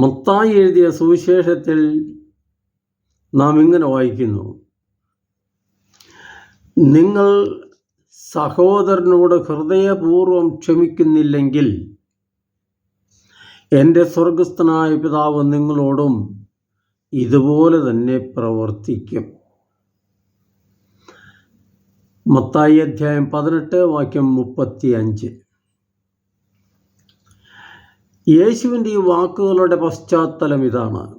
മത്തായി എഴുതിയ സുവിശേഷത്തിൽ നാം ഇങ്ങനെ വായിക്കുന്നു. നിങ്ങൾ സഹോദരനോട് ഹൃദയപൂർവം ക്ഷമിക്കുന്നില്ലെങ്കിൽ എന്റെ സ്വർഗസ്ഥനായ പിതാവ് നിങ്ങളോടും ഇതുപോലെ തന്നെ പ്രവർത്തിക്കും. മത്തായി അധ്യായം പതിനെട്ട് വാക്യം മുപ്പത്തി അഞ്ച് യേശുവിന്റെ ഈ വാക്കുകളുടെ പശ്ചാത്തലം ഇതാണ്.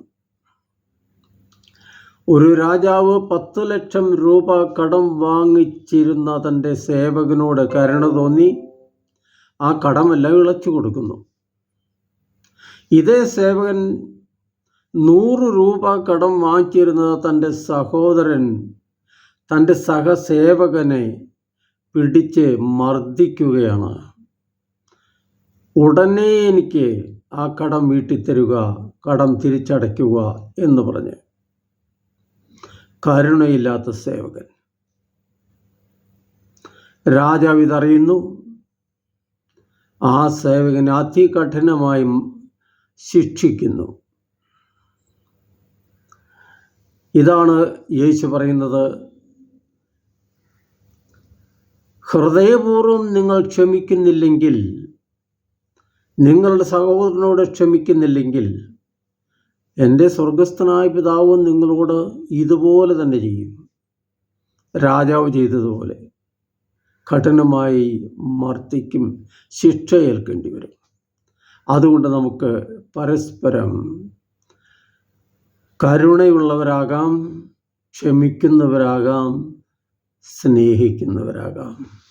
ഒരു രാജാവ് പത്ത് ലക്ഷം രൂപ കടം വാങ്ങിച്ചിരുന്ന തന്റെ സേവകനോട് കരുണ തോന്നി ആ കടമെല്ലാം ഇളച്ചു കൊടുക്കുന്നു. ഇതേ സേവകൻ നൂറ് രൂപ കടം വാങ്ങിച്ചിരുന്നത് തന്റെ സഹോദരൻ തന്റെ സഹസേവകനെ പിടിച്ച് മർദ്ദിക്കുകയാണ്. ഉടനെ എനിക്ക് ആ കടം വീട്ടിത്തരുക കടം തിരിച്ചടയ്ക്കുക എന്ന് പറഞ്ഞ് കരുണയില്ലാത്ത സേവകൻ. രാജാവ് ഇതറിയുന്നു. ആ സേവകനെ അതികഠിനമായും ശിക്ഷിക്കുന്നു. ഇതാണ് യേശു പറയുന്നത്. ഹൃദയപൂർവം നിങ്ങൾ ക്ഷമിക്കുന്നില്ലെങ്കിൽ നിങ്ങളുടെ സഹോദരനോട് ക്ഷമിക്കുന്നില്ലെങ്കിൽ എന്റെ സ്വർഗസ്ഥനായ പിതാവ് നിങ്ങളോട് ഇതുപോലെ തന്നെ ചെയ്യും. രാജാവ് ചെയ്തതുപോലെ കഠിനമായി മർദ്ദിക്കും ശിക്ഷ ഏൽക്കേണ്ടി വരും. അതുകൊണ്ട് നമുക്ക് പരസ്പരം കരുണയുള്ളവരാകാം ക്ഷമിക്കുന്നവരാകാം സ്നേഹിക്കുന്നവരാകാം.